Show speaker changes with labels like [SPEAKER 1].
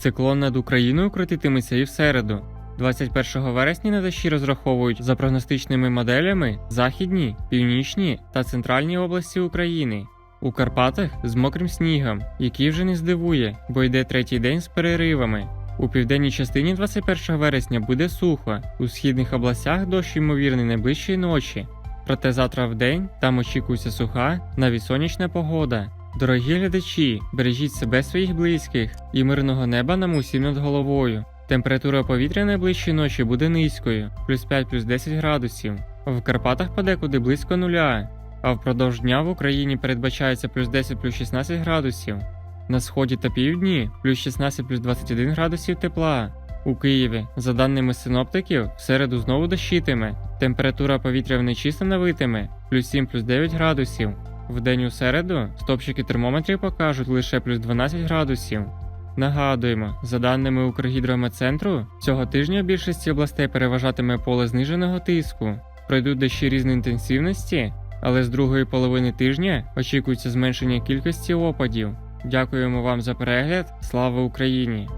[SPEAKER 1] Циклон над Україною крутитиметься і в середу. 21 вересня на дощі розраховують за прогностичними моделями західні, північні та центральні області України. У Карпатах з мокрим снігом, який вже не здивує, бо йде третій день з переривами. У південній частині 21 вересня буде сухо, у східних областях дощ ймовірний найближчої ночі. Проте завтра в день там очікується суха, навіть сонячна погода. Дорогі глядачі, бережіть себе своїх близьких і мирного неба нам усім над головою. Температура повітря найближчої ночі буде низькою, плюс 5 плюс 10 градусів. В Карпатах подекуди близько нуля, а впродовж дня в Україні передбачається плюс 10 плюс 16 градусів. На сході та півдні плюс 16 плюс 21 градусів тепла. У Києві, за даними синоптиків, в середу знову дощитиме. Температура повітря вночі становитиме плюс 7 плюс 9 градусів. Вдень у середу стопчики термометрів покажуть лише плюс 12 градусів. Нагадуємо, за даними Укргідрометцентру, цього тижня в більшості областей переважатиме поле зниженого тиску. Пройдуть дощі різної інтенсивності, але з другої половини тижня очікується зменшення кількості опадів. Дякуємо вам за перегляд. Слава Україні!